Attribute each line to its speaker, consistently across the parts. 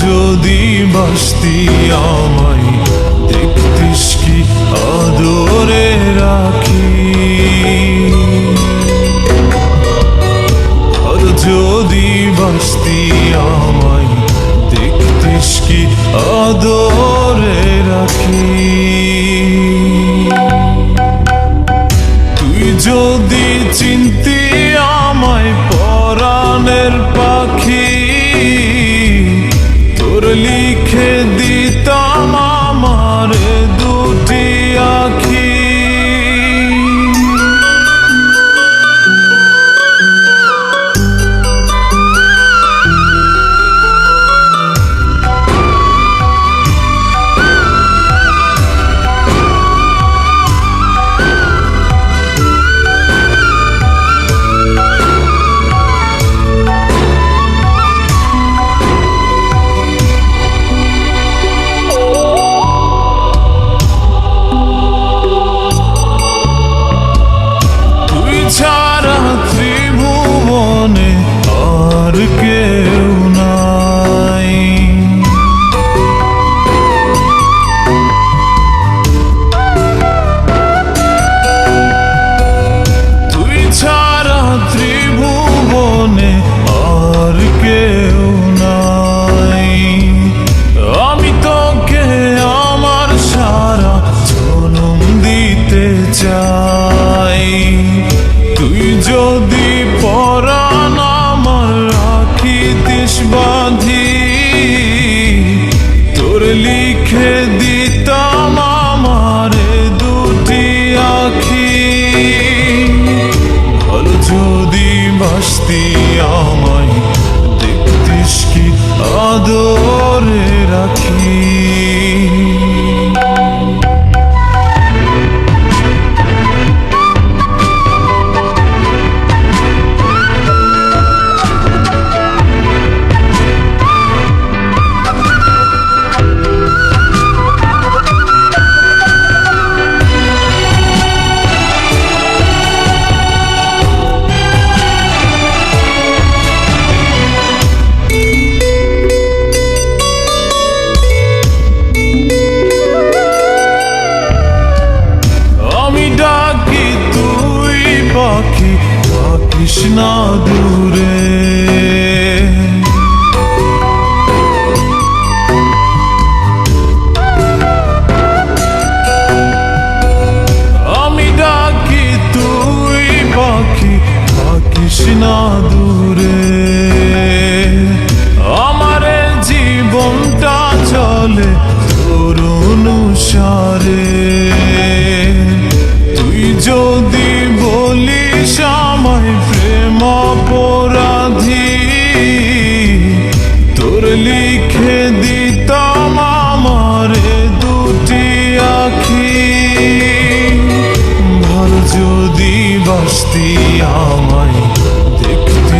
Speaker 1: যদি বাসতি আমায় দেখতিস কি আদরে? বাসতি আমায় দেখতিস কি? আদরে রাখি। দূরে। আমার জীবনটা চলে তোর অনুসারে তুই যদি বলিস আমায় প্রেম অপরাধী, তোর লিখে দিতাম আমারে দুটি আখি। ভালো যদি বাসতি আমায়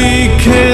Speaker 1: লিখে